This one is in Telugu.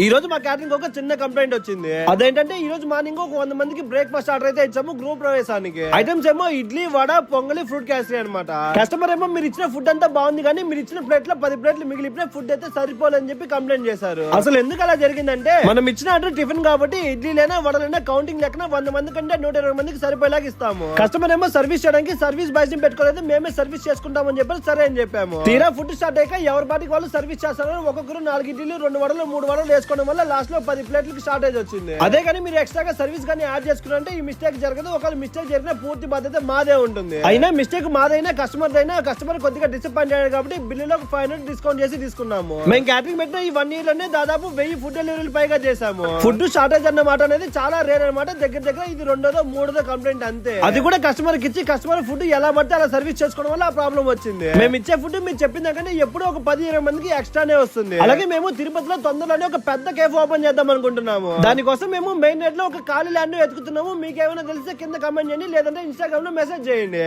ఈ రోజు మా క్యాటరింగ్ ఒక చిన్న కంప్లైంట్ వచ్చింది. అదేంటంటే ఈ రోజు మార్నింగ్ ఒక వంద మందికి బ్రేక్ఫాస్ట్ ఆర్డర్ అయితే ఇచ్చాము గ్రూప్ ప్రవేశానికి. ఐటమ్స్ ఏమో ఇడ్లీ వడ పొంగలి ఫ్రూట్ క్యాసరీ అనమాట కస్టమర్ ఏమో మీరు ఇచ్చిన ఫుడ్ అంతా బాగుంది కానీ మీరు ఇచ్చిన ప్లేట్లో పది ప్లేట్లు మిగిలిపోయిన ఫుడ్ అయితే సరిపోలేని చెప్పి కంప్లైంట్ చేశారు. అసలు ఎందుకు అలా జరిగిందంటే మనం ఇచ్చిన ఆర్డర్ టిఫిన్ కాబట్టి ఇడ్లీలైనా వడలైనా కౌంటింగ్ లెక్కన వంద మంది కంటే నూట ఇరవై మందికి సరిపోయేలాగా ఇస్తాము. కస్టమర్ ఏమో సర్వీస్ చేయడానికి సర్వీస్ బాయ్స్ని పెట్టుకోలేదు మేమే సర్వీస్ చేసుకుంటామని చెప్పి సరే అని చెప్పాము. తీరా ఫుడ్ స్టార్ట్ అయ్యాక ఎవరి పాటికి వాళ్ళు సర్వీస్ చేస్తారు ఒక్కొక్కరు నాలుగు ఇడ్లీలు రెండు వడలు మూడు వడలు వేసుకోవడం వల్ల లాస్ట్లో పది ప్లేట్లకి షార్టేజ్ వచ్చింది. అదే కానీ మీరు ఎక్స్ట్రాగా సర్వీస్ కానీ యాడ్ చేసుకున్నారంటే ఈ మిస్టేక్ జరగదు. ఒకవేళ మిస్టేక్ జరిగిన పూర్తి బాధ్యత మాదే ఉంటుంది. అయినా మిస్టేక్ మాదైనా కస్టమర్ అయినా కస్టమర్ కొద్దిగా డిసప్పాయింట్ అయ్యాడు కాబట్టి బిల్లులో ఫైవ్ హండ్రెడ్ డిస్కౌంట్ చేసి తీసుకున్నాము. మేము క్యాటరింగ్ పెట్టిన ఈ వన్ ఇయర్లోనే దాదాపు వెయ్యి ఫుడ్ డెలివరీలు పైగా చేసాము ఫుడ్ షార్టేజ్ అన్న మాట అనేది చాలా రేర్ అన్నమాట. దగ్గర దగ్గర ఇది రెండోదో మూడోదో కంప్లైంట్ అంతే. అది కూడా కస్టమర్కి ఇచ్చి కస్టమర్ ఫుడ్ ఎలా పడితే అలా సర్వీస్ చేసుకోవడం వల్ల ఆ ప్రాబ్లం వచ్చింది. మేము ఇచ్చే ఫుడ్ మీరు చెప్పిన దానికంటే ఎప్పుడూ ఒక పది ఇరవై మందికి ఎక్స్ట్రానే వస్తుంది. అలాగే మేము తిరుపతిలో తొందరలోనే ఒక పెద్ద కేఫ్ ఓపెన్ చేద్దాం అనుకుంటున్నాము. దానికోసం మేము మెయిన్ నెట్లో ఒక ఖాళీ ల్యాండ్ వెతుకుతున్నాము. మీకు ఏమైనా తెలిస్తే కింద కమెంట్ చేయండి. లేదంటే ఇన్స్టాగ్రామ్లో మెసేజ్ చేయండి.